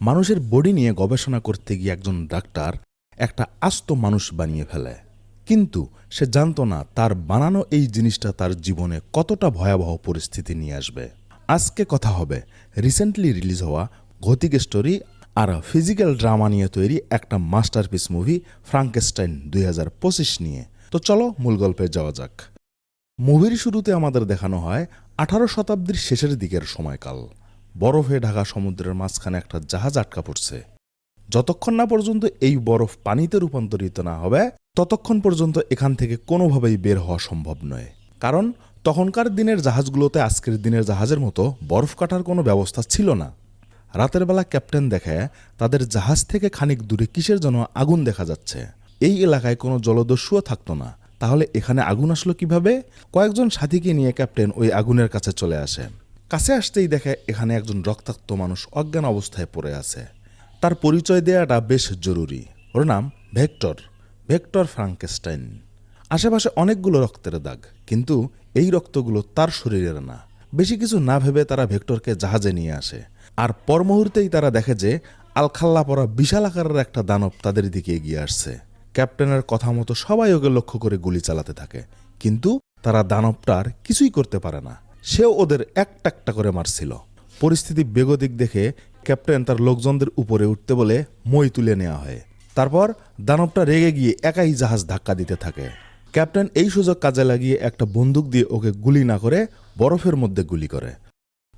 মানুষের বডি নিয়ে গবেষণা করতে গিয়ে একজন ডাক্তার একটা আস্ত মানুষ বানিয়ে ফেলে। কিন্তু সে জানতো না তার বানানো এই জিনিসটা তার জীবনে কতটা ভয়াবহ পরিস্থিতি নিয়ে আসবে। আজকে কথা হবে রিসেন্টলি রিলিজ হওয়া গতিক স্টোরি আর ফিজিক্যাল ড্রামা নিয়ে তৈরি একটা মাস্টারপিস মুভি ফ্রাঙ্কেস্টাইন দুই হাজার পঁচিশ নিয়ে। তো চলো মূল গল্পে যাওয়া যাক। মুভির শুরুতে আমাদের দেখানো হয় আঠারো শতাব্দীর শেষের দিকের সময়কাল। বরফে ঢাকা সমুদ্রের মাঝখানে একটা জাহাজ আটকা পড়ছে। যতক্ষণ না পর্যন্ত এই বরফ পানিতে রূপান্তরিত না হবে, ততক্ষণ পর্যন্ত এখান থেকে কোনোভাবেই বের হওয়া সম্ভব নয়। কারণ তখনকার দিনের জাহাজগুলোতে আজকের দিনের জাহাজের মতো বরফ কাটার কোনো ব্যবস্থা ছিল না। রাতের বেলা ক্যাপ্টেন দেখে তাদের জাহাজ থেকে খানিক দূরে কিসের জন্য আগুন দেখা যাচ্ছে। এই এলাকায় কোনো জলদস্যুও থাকতো না। তাহলে এখানে আগুন আসলো কীভাবে? কয়েকজন সাথীকে নিয়ে ক্যাপ্টেন ওই আগুনের কাছে চলে আসে। কাছে আসতেই দেখে এখানে একজন রক্তাক্ত মানুষ অজ্ঞান অবস্থায় পড়ে আছে। তার পরিচয় দেওয়াটা বেশ জরুরি। ওর নাম ভেক্টর ভেক্টর ফ্রাঙ্কেস্টাইন। আশেপাশে অনেকগুলো রক্তের দাগ, কিন্তু এই রক্তগুলো তার শরীরের না। বেশি কিছু না ভেবে তারা ভেক্টরকে জাহাজে নিয়ে আসে। আর পর মুহূর্তেই তারা দেখে যে আলখাল্লা পরা বিশাল আকারের একটা দানব তাদের দিকে এগিয়ে আসছে। ক্যাপ্টেনের কথা মতো সবাই ওকে লক্ষ্য করে গুলি চালাতে থাকে। কিন্তু তারা দানবটার কিছুই করতে পারে না। সেও ওদের একটা একটা করে মারছিল। পরিস্থিতি বেগতিক দেখে ক্যাপ্টেন তার লোকজনদের উপরে উঠতে বলে মই তুলে নেওয়া হয়। তারপর দানবটা রেগে গিয়ে একাই জাহাজ ধাক্কা দিতে থাকে। ক্যাপ্টেন এই সুযোগ কাজে লাগিয়ে একটা বন্দুক দিয়ে ওকে গুলি না করে বরফের মধ্যে গুলি করে।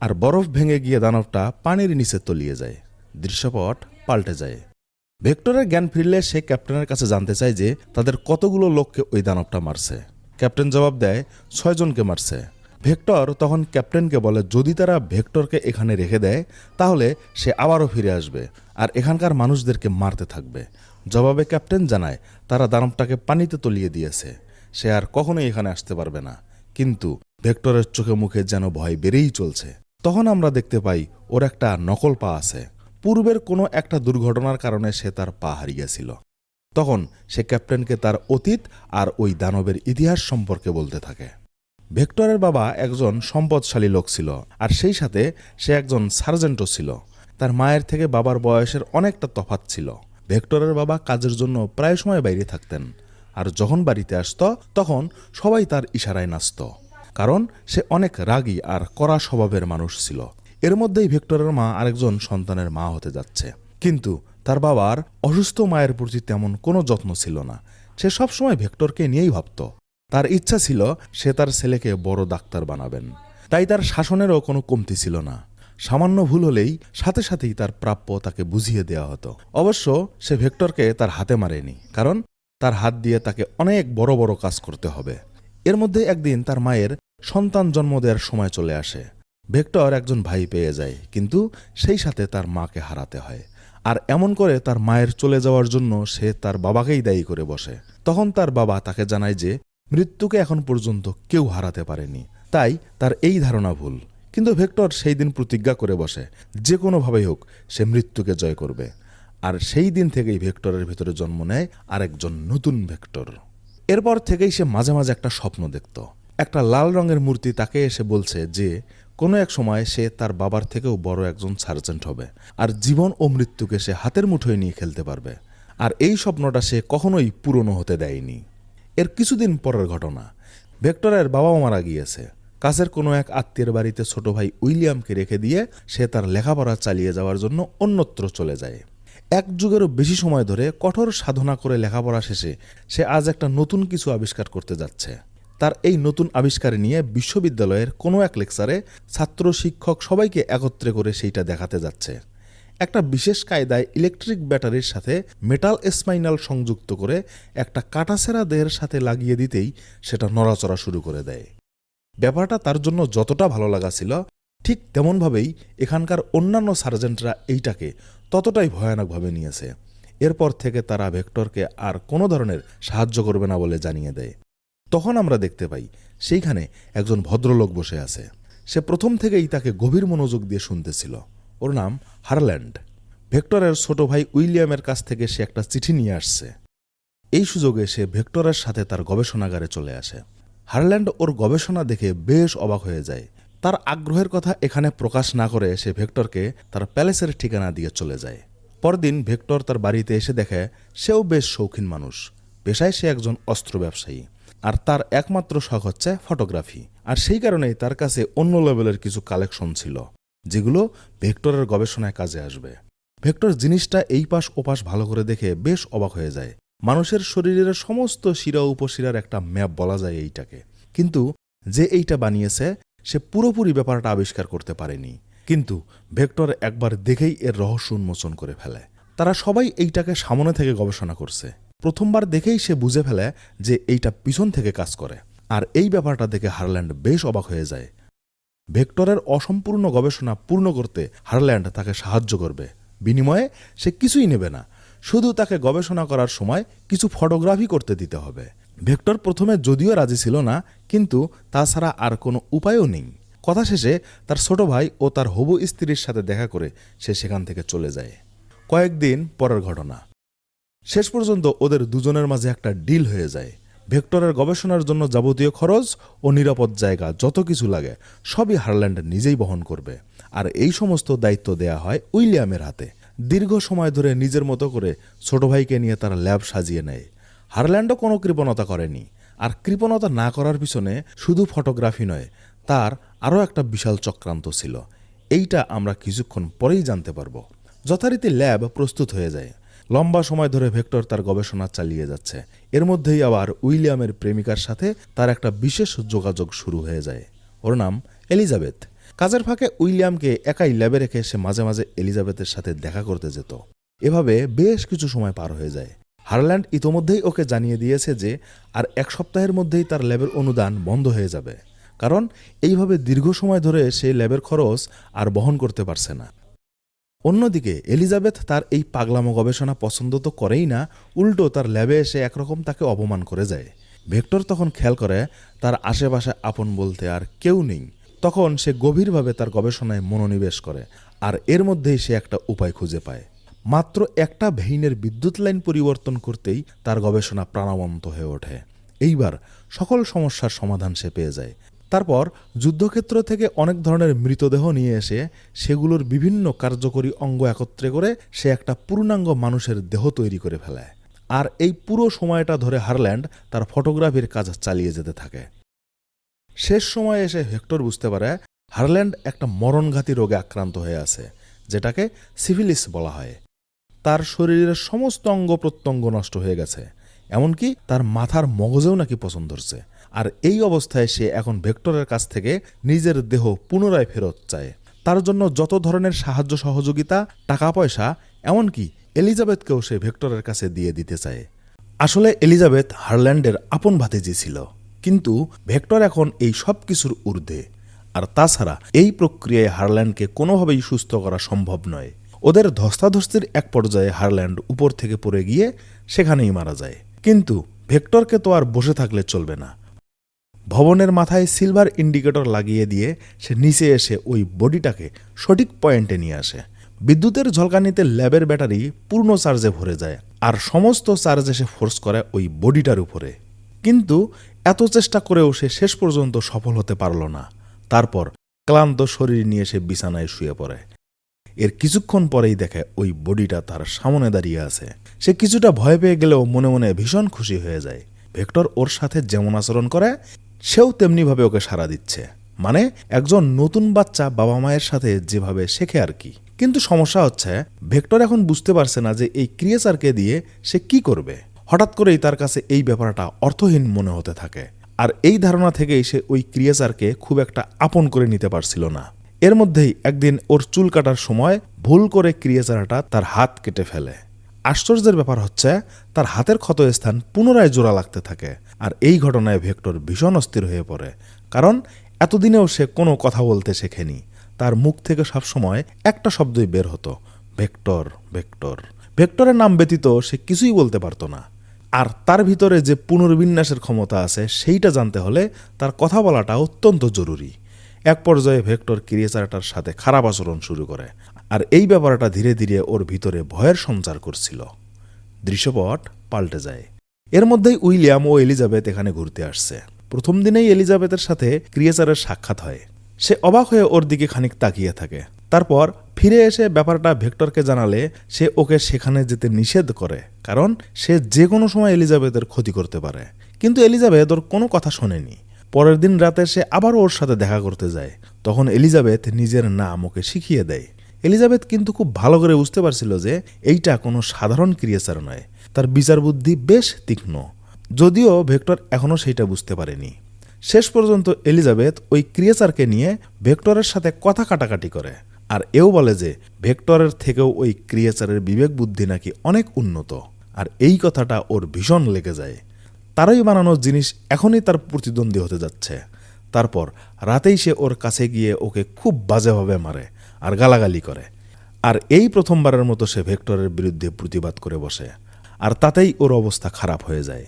আর বরফ ভেঙে গিয়ে দানবটা পানির নিচে তলিয়ে যায়। দৃশ্যপট পাল্টে যায়। ভেক্টরের জ্ঞান ফিরলে সে ক্যাপ্টেনের কাছে জানতে চায় যে তাদের কতগুলো লোককে ওই দানবটা মারছে। ক্যাপ্টেন জবাব দেয়, ছয়জনকে মারছে। ভেক্টর তখন ক্যাপ্টেনকে বলে, যদি তারা ভেক্টরকে এখানে রেখে দেয়, তাহলে সে আবারও ফিরে আসবে আর এখানকার মানুষদেরকে মারতে থাকবে। জবাবে ক্যাপ্টেন জানায়, তারা দানবটাকে পানিতে তলিয়ে দিয়েছে। সে আর কখনোই এখানে আসতে পারবে না। কিন্তু ভেক্টরের চোখে মুখে যেন ভয় বেড়েই চলছে। তখন আমরা দেখতে পাই, ওর একটা নকল পা আছে। পূর্বের কোনো একটা দুর্ঘটনার কারণে সে তার পা হারিয়েছিল তখন সে ক্যাপ্টেনকে তার অতীত আর ওই দানবের ইতিহাস সম্পর্কে বলতে থাকে। ভেক্টরের বাবা একজন সম্পদশালী লোক ছিল, আর সেই সাথে সে একজন সার্জেন্টও ছিল। তার মায়ের থেকে বাবার বয়সের অনেকটা তফাত ছিল। ভেক্টরের বাবা কাজের জন্য প্রায় সময় বাইরে থাকতেন, আর যখন বাড়িতে আসতো, তখন সবাই তার ইশারায় নাচত। কারণ সে অনেক রাগী আর কড়া স্বভাবের মানুষ ছিল। এর মধ্যেই ভেক্টরের মা আরেকজন সন্তানের মা হতে যাচ্ছে। কিন্তু তার বাবার অসুস্থ মায়ের প্রতি তেমন কোনো যত্ন ছিল না। সে সবসময় ভেক্টরকে নিয়েই ভাবত। তার ইচ্ছা ছিল সে তার ছেলেকে বড় ডাক্তার বানাবেন। তাই তার শাসনেরও কোনো কমতি ছিল না। সামান্য ভুল হলেই সাথে সাথেই তার প্রাপ্য তাকে বুঝিয়ে দেওয়া হতো। অবশ্য সে ভেক্টরকে তার হাতে মারেনি, কারণ তার হাত দিয়ে তাকে অনেক বড় বড় কাজ করতে হবে। এর মধ্যে একদিন তার মায়ের সন্তান জন্ম দেওয়ার সময় চলে আসে। ভেক্টর একজন ভাই পেয়ে যায়, কিন্তু সেই সাথে তার মাকে হারাতে হয়। আর এমন করে তার মায়ের চলে যাওয়ার জন্য সে তার বাবাকেই দায়ী করে বসে। তখন তার বাবা তাকে জানায় যে মৃত্যুকে এখন পর্যন্ত কেউ হারাতে পারেনি। তাই তার এই ধারণা ভুল। কিন্তু ভেক্টর সেই দিন প্রতিজ্ঞা করে বসে, যে কোনোভাবেই হোক সে মৃত্যুকে জয় করবে। আর সেই দিন থেকেই ভেক্টরের ভেতরে জন্ম নেয় আরেকজন নতুন ভেক্টর। এরপর থেকেই সে মাঝে মাঝে একটা স্বপ্ন দেখত। একটা লাল রঙের মূর্তি তাকে এসে বলছে যে, কোনো এক সময় সে তার বাবার থেকেও বড় একজন সার্জেন্ট হবে আর জীবন ও মৃত্যুকে সে হাতের মুঠোয় নিয়ে খেলতে পারবে। আর এই স্বপ্নটা সে কখনোই পূরণও হতে দেয়নি। এর কিছুদিন পরের ঘটনা। ভেক্টরের বাবাও মারা গিয়েছে। কাছের কোনো এক আত্মীয়ের বাড়িতে ছোট ভাই উইলিয়ামকে রেখে দিয়ে সে তার লেখাপড়া চালিয়ে যাওয়ার জন্য অন্যত্র চলে যায়। এক যুগেরও বেশি সময় ধরে কঠোর সাধনা করে লেখাপড়া শেষে সে আজ একটা নতুন কিছু আবিষ্কার করতে যাচ্ছে। তার এই নতুন আবিষ্কার নিয়ে বিশ্ববিদ্যালয়ের কোনো এক লেকচারে ছাত্র, শিক্ষক সবাইকে একত্রে করে সেইটা দেখাতে যাচ্ছে। একটা বিশেষ কায়দায় ইলেকট্রিক ব্যাটারির সাথে মেটাল স্পাইনাল সংযুক্ত করে একটা কাটাছেরা দেহের সাথে লাগিয়ে দিতেই সেটা নড়াচড়া শুরু করে দেয়। ব্যাপারটা তার জন্য যতটা ভালো লাগা ছিল, ঠিক তেমনভাবেই এখানকার অন্যান্য সার্জেন্টরা এইটাকে ততটাই ভয়ানকভাবে নিয়েছে। এরপর থেকে তারা ভেক্টরকে আর কোনো ধরনের সাহায্য করবে না বলে জানিয়ে দেয়। তখন আমরা দেখতে পাই, সেইখানে একজন ভদ্রলোক বসে আছে। সে প্রথম থেকেই তাকে গভীর মনোযোগ দিয়ে শুনতেছিল। ওর নাম হারল্যান্ড। ভেক্টরের ছোট ভাই উইলিয়ামের কাছ থেকে সে একটা চিঠি নিয়ে আসছে। এই সুযোগে সে ভেক্টরের সাথে তার গবেষণাগারে চলে আসে। হারল্যান্ড ওর গবেষণা দেখে বেশ অবাক হয়ে যায়। তার আগ্রহের কথা এখানে প্রকাশ না করে সে ভেক্টরকে তার প্যালেসের ঠিকানা দিয়ে চলে যায়। পরদিন ভেক্টর তার বাড়িতে এসে দেখে সেও বেশ শৌখিন মানুষ। পেশায় সে একজন অস্ত্র ব্যবসায়ী। আর তার একমাত্র শখ হচ্ছে ফটোগ্রাফি। আর সেই কারণেই তার কাছে অন্য লেভেলের কিছু কালেকশন ছিল। যেগুলো ভেক্টরের গবেষণায় কাজে আসবে। ভেক্টর জিনিসটা এই পাশ ওপাশ ভালো করে দেখে বেশ অবাক হয়ে যায়। মানুষের শরীরের সমস্ত শিরা উপশিরার একটা ম্যাপ বলা যায় এইটাকে। কিন্তু যে এইটা বানিয়েছে, সে পুরোপুরি ব্যাপারটা আবিষ্কার করতে পারেনি। কিন্তু ভেক্টর একবার দেখেই এর রহস্য উন্মোচন করে ফেলে। তারা সবাই এইটাকে সামনে থেকে গবেষণা করছে। প্রথমবার দেখেই সে বুঝে ফেলে যে এইটা পিছন থেকে কাজ করে। আর এই ব্যাপারটা দেখে হারল্যান্ড বেশ অবাক হয়ে যায়। ভেক্টরের অসম্পূর্ণ গবেষণা পূর্ণ করতে হারল্যান্ড তাকে সাহায্য করবে। বিনিময়ে সে কিছুই নেবে না। শুধু তাকে গবেষণা করার সময় কিছু ফটোগ্রাফি করতে দিতে হবে। ভেক্টর প্রথমে যদিও রাজি ছিল না, কিন্তু তাছাড়া আর কোনো উপায়ও নেই। কথা শেষে তার ছোট ভাই ও তার হবু স্ত্রীর সাথে দেখা করে সে সেখান থেকে চলে যায়। কয়েকদিন পরের ঘটনা। শেষ পর্যন্ত ওদের দুজনের মাঝে একটা ডিল হয়ে যায়। ভেক্টরের গবেষণার জন্য যাবতীয় খরচ ও নিরাপদ জায়গা যত কিছু লাগে, সবই হারল্যান্ড নিজেই বহন করবে। আর এই সমস্ত দায়িত্ব দেয়া হয় উইলিয়ামের হাতে। দীর্ঘ সময় ধরে নিজের মতো করে ছোট ভাইকে নিয়ে তারা ল্যাব সাজিয়ে নেয়। হারল্যান্ডও কোনো কৃপণতা করেনি। আর কৃপণতা না করার পিছনে শুধু ফটোগ্রাফি নয়, তার আরও একটা বিশাল চক্রান্ত ছিল। এইটা আমরা কিছুক্ষণ পরেই জানতে পারব। যথারীতি ল্যাব প্রস্তুত হয়ে যায়। লম্বা সময় ধরে ভেক্টর তার গবেষণা চালিয়ে যাচ্ছে। এর মধ্যেই আবার উইলিয়ামের প্রেমিকার সাথে তার একটা বিশেষ যোগাযোগ শুরু হয়ে যায়। ওর নাম এলিজাবেথ। কাজের ফাঁকে উইলিয়ামকে একাই ল্যাবে রেখে সে মাঝে মাঝে এলিজাবেথের সাথে দেখা করতে যেত। এভাবে বেশ কিছু সময় পার হয়ে যায়। হারল্যান্ড ইতোমধ্যেই ওকে জানিয়ে দিয়েছে যে, আর এক সপ্তাহের মধ্যেই তার ল্যাবের অনুদান বন্ধ হয়ে যাবে। কারণ, এইভাবে দীর্ঘ সময় ধরে সে ল্যাবের খরচ আর বহন করতে পারছে না। অন্যদিকে এলিজাবেথ তার এই পাগলামো গবেষণা পছন্দ তো করেই না, উল্টো তার ল্যাবে এসে একরকম তাকে অপমান করে যায়। ভেক্টর তখন খেয়াল করে, তার আশেপাশে আপন বলতে আর কেউ নেই। তখন সে গভীরভাবে তার গবেষণায় মনোনিবেশ করে, আর এর মধ্যেই সে একটা উপায় খুঁজে পায়। মাত্র একটা ভেইনের বিদ্যুৎ লাইন পরিবর্তন করতেই তার গবেষণা প্রাণবন্ত হয়ে ওঠে। এইবার সকল সমস্যার সমাধান সে পেয়ে যায়। তারপর যুদ্ধক্ষেত্র থেকে অনেক ধরনের মৃতদেহ নিয়ে এসে সেগুলোর বিভিন্ন কার্যকরী অঙ্গ একত্রে করে সে একটা পূর্ণাঙ্গ মানুষের দেহ তৈরি করে ফেলে। আর এই পুরো সময়টা ধরে হারল্যান্ড তার ফটোগ্রাফির কাজ চালিয়ে যেতে থাকে। শেষ সময়ে এসে হেক্টর বুঝতে পারে হারল্যান্ড একটা মরণঘাতী রোগে আক্রান্ত হয়ে আছে, যেটাকে সিভিলিস বলা হয়। তার শরীরের সমস্ত অঙ্গ প্রত্যঙ্গ নষ্ট হয়ে গেছে, এমনকি তার মাথার মগজেও নাকি পছন্দ হচ্ছে আর এই অবস্থায় সে এখন ভেক্টরের কাছ থেকে নিজের দেহ পুনরায় ফেরত চায়। তার জন্য যত ধরনের সাহায্য সহযোগিতা, টাকা পয়সা, এমনকি এলিজাবেথকেও সে ভেক্টরের কাছে দিয়ে দিতে চায়। আসলে এলিজাবেথ হারল্যান্ডের আপন ভাতিজি ছিল, কিন্তু ভেক্টর এখন এই সব কিছুর ঊর্ধ্বে। আর তাছাড়া এই প্রক্রিয়ায় হারল্যান্ডকে কোনোভাবেই সুস্থ করা সম্ভব নয়। ওদের ধস্তাধস্তির এক পর্যায়ে হারল্যান্ড উপর থেকে পড়ে গিয়ে সেখানেই মারা যায়। কিন্তু ভেক্টরকে তো আর বসে থাকলে চলবে না। ভবনের মাথায় সিলভার ইন্ডিকেটর লাগিয়ে দিয়ে সে নিচে এসে ওই বডিটাকে সঠিক পয়েন্টে নিয়ে আসে। বিদ্যুতের ঝলকানিতে ল্যাবের ব্যাটারি পূর্ণ চার্জে ভরে যায় আর সমস্ত চার্জ এসে ফোর্স করে ওই বডিটার উপরে। কিন্তু এত চেষ্টা করেও সে শেষ পর্যন্ত সফল হতে পারল না। তারপর ক্লান্ত শরীর নিয়ে সে বিছানায় শুয়ে পড়ে। এর কিছুক্ষণ পরেই দেখে ওই বডিটা তার সামনে দাঁড়িয়ে আছে। সে কিছুটা ভয় পেয়ে গেলেও মনে মনে ভীষণ খুশি হয়ে যায়। ভেক্টর ওর সাথে যেমন আচরণ করে সেও তেমনিভাবে ওকে সাড়া দিচ্ছে। মানে একজন নতুন বাচ্চা বাবা মায়ের সাথে যেভাবে শেখে আর কি। কিন্তু সমস্যা হচ্ছে, ভেক্টর এখন বুঝতে পারছে না যে এই ক্রিয়েচারকে দিয়ে সে কি করবে। হঠাৎ করেই তার কাছে এই ব্যাপারটা অর্থহীন মনে হতে থাকে। আর এই ধারণা থেকেই সে ওই ক্রিয়েচারকে খুব একটা আপন করে নিতে পারছিল না। এর মধ্যেই একদিন ওর চুল কাটার সময় ভুল করে ক্রিয়েচারটা তার হাত কেটে ফেলে। আশ্চর্যের ব্যাপার হচ্ছে, তার হাতের ক্ষতস্থান পুনরায় জোড়া লাগতে থাকে আর এই ঘটনায় ভেক্টর ভীষণ অস্থির হয়ে পড়ে। কারণ এতদিনেও সে কোনো কথা বলতে শেখেনি। তার মুখ থেকে সবসময় একটা শব্দই বের হতো, ভেক্টর ভেক্টর। ভেক্টরের নাম ব্যতীত সে কিছুই বলতে পারতো না। আর তার ভিতরে যে পুনর্বিন্যাসের ক্ষমতা আছে, সেইটা জানতে হলে তার কথা বলাটা অত্যন্ত জরুরি। এক পর্যায়ে ভেক্টর ক্রিয়েচারটার সাথে খারাপ আচরণ শুরু করে। আর এই ব্যাপারটা ধীরে ধীরে ওর ভিতরে ভয়ের সঞ্চার করছিল। দৃশ্যপট পাল্টে যায়। এর মধ্যেই উইলিয়াম ও এলিজাবেথ এখানে ঘুরতে আসছে। প্রথম দিনেই এলিজাবেথের সাথে ক্রিয়েচারের সাক্ষাৎ হয়। সে অবাক হয়ে ওর দিকে খানিক তাকিয়ে থাকে। তারপর ফিরে এসে ব্যাপারটা ভেক্টরকে জানালে সে ওকে সেখানে যেতে নিষেধ করে, কারণ সে যে কোনো সময় এলিজাবেথের ক্ষতি করতে পারে। কিন্তু এলিজাবেথ ওর কোনো কথা শোনেনি। পরের দিন রাতে সে আবারও ওর সাথে দেখা করতে যায়। তখন এলিজাবেথ নিজের নাম ওকে শিখিয়ে দেয়। এলিজাবেথ কিন্তু খুব ভালো করে বুঝতে পারছিল যে এইটা কোনো সাধারণ ক্রিয়েচার নয়। তার বিচার বুদ্ধি বেশ তীক্ষ্ণ। যদিও ভেক্টর এখনও সেইটা বুঝতে পারেনি। শেষ পর্যন্ত এলিজাবেথ ওই ক্রিয়েচারকে নিয়ে ভেক্টরের সাথে কথা কাটাকাটি করে। আর এও বলে যে, ভেক্টরের থেকেও ওই ক্রিয়েচারের বিবেক বুদ্ধি নাকি অনেক উন্নত। আর এই কথাটা ওর ভীষণ লেগে যায়। তারই বানানো জিনিস এখনই তার প্রতিদ্বন্দ্বী হতে যাচ্ছে। তারপর রাতেই সে ওর কাছে গিয়ে ওকে খুব বাজেভাবে মারে। আর গালাগালি করে। আর এই প্রথমবারের মতো সে ভেক্টরের বিরুদ্ধে প্রতিবাদ করে বসে। আর তাতেই ওর অবস্থা খারাপ হয়ে যায়।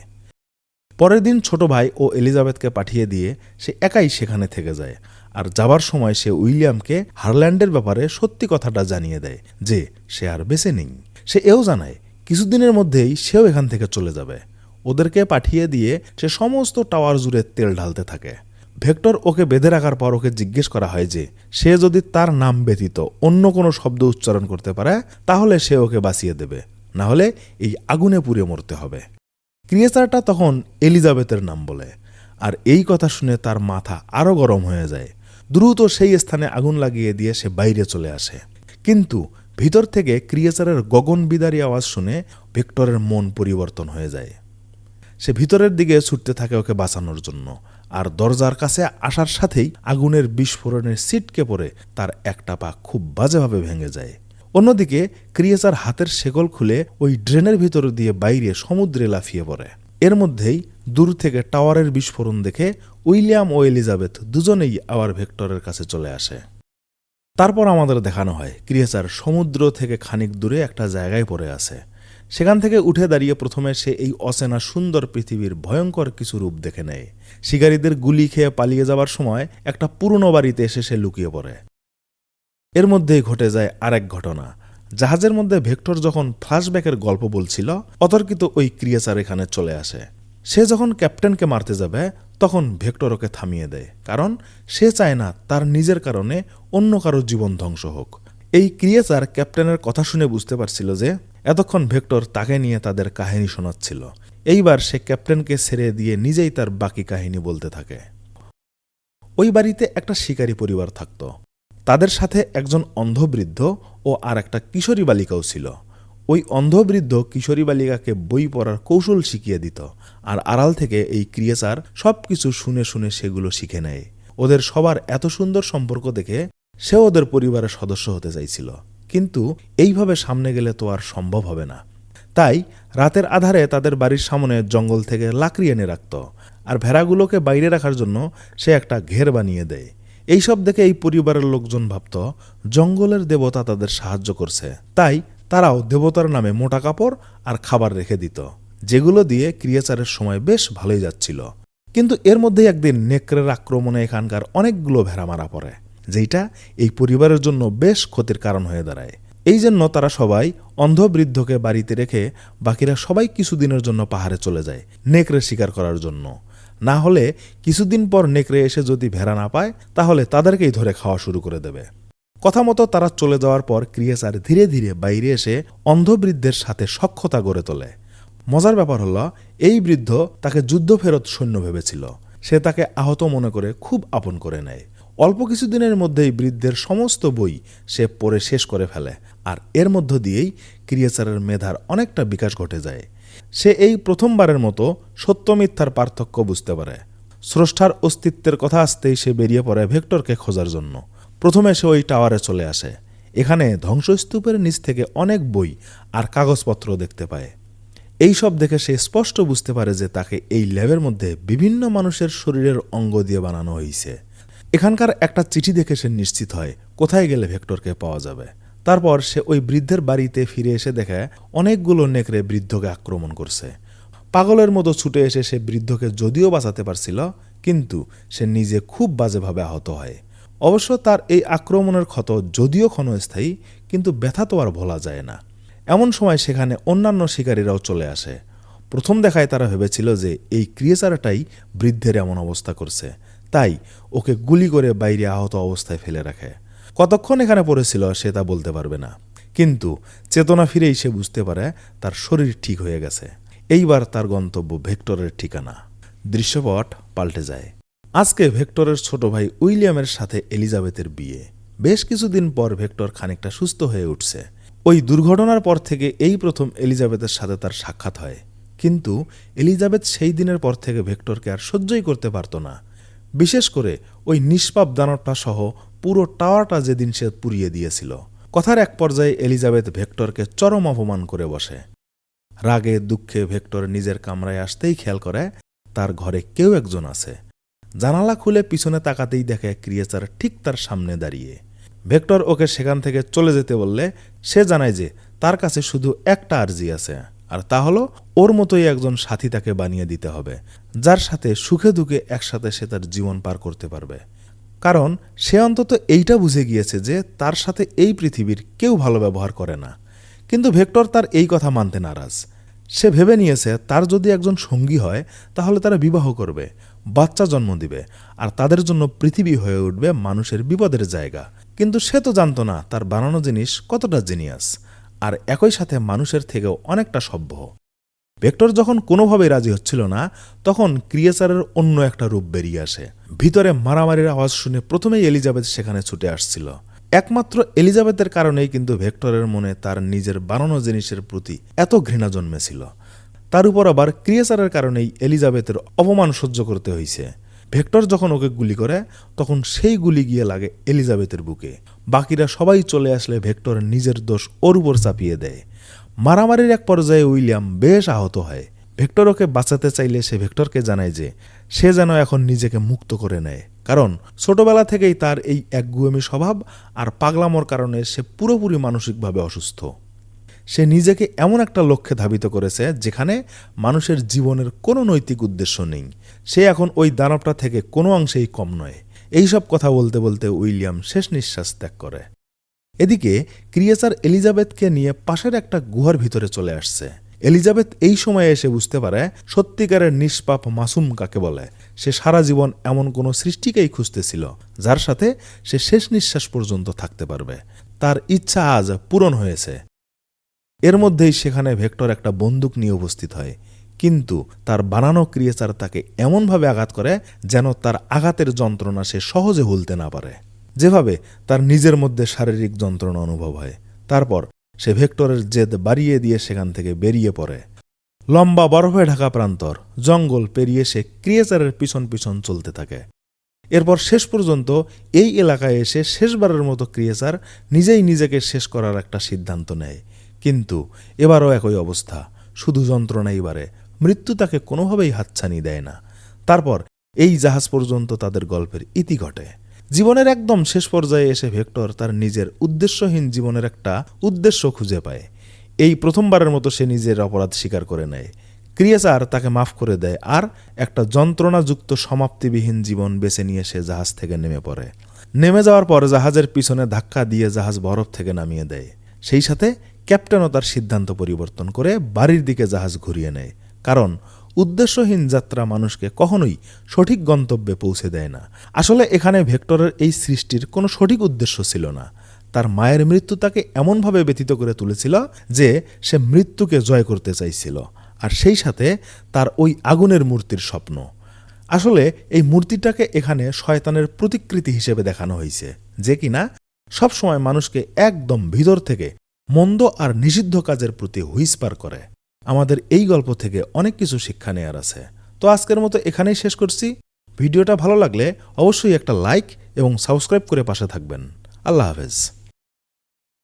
পরের দিন ছোট ভাই ও এলিজাবেথকে পাঠিয়ে দিয়ে সে একাই সেখানে থেকে যায়। আর যাবার সময় সে উইলিয়ামকে হারল্যান্ডের ব্যাপারে সত্যি কথাটা জানিয়ে দেয় যে সে আর বেঁচে নেই। সে এও জানায়, কিছুদিনের মধ্যেই সেও এখান থেকে চলে যাবে। ওদেরকে পাঠিয়ে দিয়ে সে সমস্ত টাওয়ার জুড়ে তেল ঢালতে থাকে। ভেক্টর ওকে বেঁধে রাখার পর ওকে জিজ্ঞেস করা হয় যে, সে যদি তার নাম ব্যতীত অন্য কোনো শব্দ উচ্চারণ করতে পারে, তাহলে সে ওকে বাঁচিয়ে দেবে। না হলে এই আগুনে পুড়ে মরতে হবে। ক্রিয়েচারটা তখন এলিজাবেথের নাম বলে। আর এই কথা শুনে তার মাথা আরও গরম হয়ে যায়। দ্রুত সেই স্থানে আগুন লাগিয়ে দিয়ে সে বাইরে চলে আসে। কিন্তু ভিতর থেকে ক্রিয়েচারের গগন বিদারী আওয়াজ শুনে ভেক্টরের মন পরিবর্তন হয়ে যায়। সে ভিতরের দিকে ছুটতে থাকে ওকে বাঁচানোর জন্য। আর দরজার কাছে আসার সাথেই আগুনের বিস্ফোরণের সিটকে পড়ে তার একটা পা খুব বাজেভাবে ভেঙে যায়। অন্যদিকে ক্রিয়েচার হাতের শেকল খুলে ওই ড্রেনের ভিতর দিয়ে বাইরে সমুদ্রে লাফিয়ে পড়ে। এর মধ্যেই দূর থেকে টাওয়ারের বিস্ফোরণ দেখে উইলিয়াম ও এলিজাবেথ দুজনেই আবার ভেক্টরের কাছে চলে আসে। তারপর আমাদের দেখানো হয়, ক্রিয়েচার সমুদ্র থেকে খানিক দূরে একটা জায়গায় পড়ে আছে। সেখান থেকে উঠে দাঁড়িয়ে প্রথমে সে এই অচেনা সুন্দর পৃথিবীর ভয়ঙ্কর কিছু রূপ দেখে নেয়। শিকারীদের গুলি খেয়ে পালিয়ে যাবার সময় একটা পুরনো বাড়িতে এসে সে লুকিয়ে পড়ে। এর মধ্যেই ঘটে যায় আরেক ঘটনা। জাহাজের মধ্যে ভেক্টর যখন ফ্ল্যাশব্যাকের গল্প বলছিল, অতর্কিত ওই ক্রিয়েচার এখানে চলে আসে। সে যখন ক্যাপ্টেনকে মারতে যাবে, তখন ভেক্টর ওকে থামিয়ে দেয়, কারণ সে চায় না তার নিজের কারণে অন্য কারও জীবন ধ্বংস হোক। এই ক্রিয়েচার ক্যাপ্টেনের কথা শুনে বুঝতে পারছিল যে এতক্ষণ ভেক্টর তাকে নিয়ে তাদের কাহিনী শোনাচ্ছিল। এইবার সে ক্যাপ্টেনকে ছেড়ে দিয়ে নিজেই তার বাকি কাহিনী বলতে থাকে। ওই বাড়িতে একটা শিকারী পরিবার থাকত। তাদের সাথে একজন অন্ধবৃদ্ধ ও আর একটা কিশোরী বালিকাও ছিল। ওই অন্ধবৃদ্ধ কিশোরী বালিকাকে বই পড়ার কৌশল শিখিয়ে দিত আর আড়াল থেকে এই ক্রিয়েচার সব কিছু শুনে শুনে সেগুলো শিখে নেয়। ওদের সবার এত সুন্দর সম্পর্ক দেখে সে ওদের পরিবারের সদস্য হতে চাইছিল। কিন্তু এইভাবে সামনে গেলে তো আর সম্ভব হবে না। তাই রাতের আধারে তাদের বাড়ির সামনে জঙ্গল থেকে লাকড়ি এনে রাখত আর ভেড়াগুলোকে বাইরে রাখার জন্য সে একটা ঘের বানিয়ে দেয়। এইসব দেখে এই পরিবারের লোকজন ভাবত, জঙ্গলের দেবতা তাদের সাহায্য করছে। তাই তারাও দেবতার নামে মোটা কাপড় আর খাবার রেখে দিত, যেগুলো দিয়ে ক্রিয়েচারের সময় বেশ ভালোই যাচ্ছিল। কিন্তু এর মধ্যেই একদিন নেকড়ের আক্রমণে এখানকার অনেকগুলো ভেড়া মারা পড়ে। যেটা এই পরিবারের জন্য বেশ ক্ষতির কারণ হয়ে দাঁড়ায়। এই জন্য তারা সবাই অন্ধ বৃদ্ধকে বাড়িতে রেখে বাকিরা সবাই কিছুদিনের জন্য পাহাড়ে চলে যায়, নেকড়ে শিকার করার জন্য। না হলে কিছুদিন পর নেকড়ে এসে যদি ভেড়া না পায়, তাহলে তাদেরকেই ধরে খাওয়া শুরু করে দেবে। কথা মতো তারা চলে যাওয়ার পর ক্রিয়েচার ধীরে ধীরে বাইরে এসে অন্ধবৃদ্ধের সাথে সক্ষতা গড়ে তোলে। মজার ব্যাপার হল, এই বৃদ্ধ তাকে যুদ্ধ ফেরত সৈন্য ভেবেছিল। সে তাকে আহত মনে করে খুব আপন করে নেয়। অল্প কিছুদিনের মধ্যেই বৃদ্ধের সমস্ত বই সে পড়ে শেষ করে ফেলে, আর এর মধ্য দিয়েই ক্রিয়েচারের মেধার অনেকটা বিকাশ ঘটে যায়। সে এই প্রথমবারের মতো সত্য মিথ্যার পার্থক্য বুঝতে পারে। স্রষ্টার অস্তিত্বের কথা আসতেই সে বেরিয়ে পড়ে ভেক্টরকে খোঁজার জন্য। প্রথমে সে ওই টাওয়ারে চলে আসে। এখানে ধ্বংসস্তূপের নিচ থেকে অনেক বই আর কাগজপত্র দেখতে পায়। এই সব দেখে সে স্পষ্ট বুঝতে পারে যে তাকে এই ল্যাবের মধ্যে বিভিন্ন মানুষের শরীরের অঙ্গ দিয়ে বানানো হয়েছে এখানকার একটা চিঠি দেখে সে নিশ্চিত হয়, কোথায় গেলে ভেক্টরকে পাওয়া যাবে। তারপর সে ওই বৃদ্ধের বাড়িতে ফিরে এসে দেখে অনেকগুলো নেকড়ে বৃদ্ধকে আক্রমণ করছে। পাগলের মতো ছুটে এসে সে বৃদ্ধকে যদিও বাঁচাতে পারছিল, কিন্তু সে নিজে খুব বাজেভাবে আহত হয়। অবশ্য তার এই আক্রমণের ক্ষত যদিও ক্ষণস্থায়ী, কিন্তু ব্যথা তো আর ভোলা যায় না। এমন সময় সেখানে অন্যান্য শিকারীরাও চলে আসে। প্রথম দেখায় তারা ভেবেছিল যে এই ক্রিয়েচারটাই বৃদ্ধের এমন অবস্থা করছে। তাই ওকে গুলি করে বাইরে আহত অবস্থায় ফেলে রাখে। কতক্ষণ এখানে পড়েছিল সে তা বলতে পারবে না। কিন্তু চেতনা ফিরেই সে বুঝতে পারে তার শরীর ঠিক হয়ে গেছে। এইবার তার গন্তব্য ভেক্টরের ঠিকানা। দৃশ্যপট পাল্টে যায়। আজকে ভেক্টরের ছোট ভাই উইলিয়ামের সাথে এলিজাবেথের বিয়ে। বেশ কিছুদিন পর ভেক্টর খানিকটা সুস্থ হয়ে উঠছে। ওই দুর্ঘটনার পর থেকে এই প্রথম এলিজাবেথের সাথে তার সাক্ষাৎ হয়। কিন্তু এলিজাবেথ সেই দিনের পর থেকে ভেক্টরকে আর সহ্যই করতে পারত না। বিশেষ করে ওই নিষ্পাপ দানবটা সহ পুরো টাওয়ারটা যেদিন সে পুড়িয়ে দিয়েছিল। কথার এক পর্যায়ে এলিজাবেথ ভেক্টরকে চরম অপমান করে বসে। রাগে, দুঃখে ভেক্টর নিজের কামরায় আসতেই খেয়াল করে, তার ঘরে কেউ একজন আছে। জানালা খুলে পিছনে তাকাতেই দেখে ক্রিয়েচার ঠিক তার সামনে দাঁড়িয়ে। ভেক্টর ওকে সেখান থেকে চলে যেতে বললে সে জানায় যে তার কাছে শুধু একটা আর্জি আছে। আর তা হলো, ওর মতোই একজন সাথী তাকে বানিয়ে দিতে হবে, যার সাথে সুখে দুঃখে একসাথে সে তার জীবন পার করতে পারবে। কারণ, সে অন্তত এইটা বুঝে গিয়েছে যে তার সাথে এই পৃথিবীর কেউ ভালো ব্যবহার করে না। কিন্তু ভেক্টর তার এই কথা মানতে নারাজ। সে ভেবে নিয়েছে, তার যদি একজন সঙ্গী হয়, তাহলে তারা বিবাহ করবে, বাচ্চা জন্ম দিবে, আর তাদের জন্য পৃথিবী হয়ে উঠবে মানুষের বিপদের জায়গা। কিন্তু সে তো জানতো না, তার বানানো জিনিস কতটা জিনিয়াস আর একই সাথে মানুষের থেকেও অনেকটা সভ্য। ভেক্টর যখন কোনোভাবেই রাজি হচ্ছিল না, তখন ক্রিয়েচারের অন্য একটা রূপ বেরিয়ে আসে। ভিতরে মারামারির আওয়াজ শুনে প্রথমেই এলিজাবেথ সেখানে ছুটে আসছিল। একমাত্র এলিজাবেথের কারণেই কিন্তু ভেক্টরের মনে তার নিজের বানানো জিনিসের প্রতি এত ঘৃণা জন্মেছিল। তার উপর আবার ক্রিয়েচারের কারণেই এলিজাবেথের অপমান সহ্য করতে হয়েছে ভেক্টর যখন ওকে গুলি করে, তখন সেই গুলি গিয়ে লাগে এলিজাবেথের বুকে। বাকিরা সবাই চলে আসলে ভেক্টর নিজের দোষ ওর উপর চাপিয়ে দেয়। মারামারির এক পর্যায়ে উইলিয়াম বেশ আহত হয়। ভেক্টর ওকে বাঁচাতে চাইলে সে ভেক্টরকে জানায় যে, সে যেন এখন নিজেকে মুক্ত করে নেয়। কারণ ছোটবেলা থেকেই তার এই একগুয়েমি স্বভাব আর পাগলামোর কারণে সে পুরোপুরি মানসিকভাবে অসুস্থ। সে নিজেকে এমন একটা লক্ষ্যে ধাবিত করেছে যেখানে মানুষের জীবনের কোনো নৈতিক উদ্দেশ্য নেই। সে এখন ওই দানবটা থেকে কোনো অংশেই কম নয়। এইসব কথা বলতে বলতে উইলিয়াম শেষ নিঃশ্বাস ত্যাগ করে। এদিকে ক্রিয়েচার এলিজাবেথকে নিয়ে পাশের একটা গুহার ভিতরে চলে আসছে। এলিজাবেথ এই সময়ে এসে বুঝতে পারে সত্যিকারের নিষ্পাপ মাসুম কাকে বলে। সে সারা জীবন এমন কোনো সৃষ্টিকেই খুঁজতেছিল, যার সাথে সে শেষ নিঃশ্বাস পর্যন্ত থাকতে পারবে। তার ইচ্ছা আজ পূরণ হয়েছে। এর মধ্যেই সেখানে ভেক্টর একটা বন্দুক নিয়ে উপস্থিত হয়। কিন্তু তার বানানো ক্রিয়েচার তাকে এমনভাবে আঘাত করে যেন তার আঘাতের যন্ত্রণা সে সহজে ভুলতে না পারে। যেভাবে তার নিজের মধ্যে শারীরিক যন্ত্রণা অনুভব হয়, তারপর সে ভেক্টরের জেদ বাড়িয়ে দিয়ে সেখান থেকে বেরিয়ে পড়ে। লম্বা বরফে ঢাকা প্রান্তর, জঙ্গল পেরিয়ে সে ক্রিয়েচারের পিছন পিছন চলতে থাকে। এরপর শেষ পর্যন্ত এই এলাকায় এসে শেষবারের মতো ক্রিয়েচার নিজেই নিজেকে শেষ করার একটা সিদ্ধান্ত নেয়। কিন্তু এবারও একই অবস্থা, শুধু যন্ত্রণাই বাড়ে মৃত্যু তাকে কোনোভাবেই হাতছানি দেয় না। তারপর এই জাহাজ পর্যন্ত তাদের গল্পের ইতি ঘটে। জীবনের একদম শেষ পর্যায়ে এসে ভেক্টর তার নিজের উদ্দেশ্যহীন জীবনের একটা উদ্দেশ্য খুঁজে পায়। এই প্রথমবারের মতো সে নিজের অপরাধ স্বীকার করে নেয়। ক্রিয়েচার তাকে মাফ করে দেয় আর একটা যন্ত্রণাযুক্ত সমাপ্তিবিহীন জীবন বেছে নিয়ে সে জাহাজ থেকে নেমে পড়ে। নেমে যাওয়ার পর জাহাজের পিছনে ধাক্কা দিয়ে জাহাজ বরফ থেকে নামিয়ে দেয়। সেই সাথে ক্যাপ্টেনও তার সিদ্ধান্ত পরিবর্তন করে বাড়ির দিকে জাহাজ ঘুরিয়ে নেয়। কারণ উদ্দেশ্যহীন যাত্রা মানুষকে কখনোই সঠিক গন্তব্যে পৌঁছে দেয় না। আসলে এখানে ভেক্টরের এই সৃষ্টির কোনো সঠিক উদ্দেশ্য ছিল না। তার মায়ের মৃত্যু তাকে এমনভাবে ব্যথিত করে তুলেছিল যে সে মৃত্যুকে জয় করতে চাইছিল, আর সেই সাথে তার ওই আগুনের মূর্তির স্বপ্ন। আসলে এই মূর্তিটাকে এখানে শয়তানের প্রতিকৃতি হিসেবে দেখানো হয়েছে, যে কিনা সবসময় মানুষকে একদম ভিতর থেকে মন্দ আর নিষিদ্ধ কাজের প্রতি হুইস্পার করে। আমাদের এই গল্প থেকে অনেক কিছু শিক্ষা নেওয়ার আছে। তো আজকের মতো এখানেই শেষ করছি। ভিডিওটা ভালো লাগলে অবশ্যই একটা লাইক এবং সাবস্ক্রাইব করে পাশে থাকবেন। আল্লাহ হাফেজ।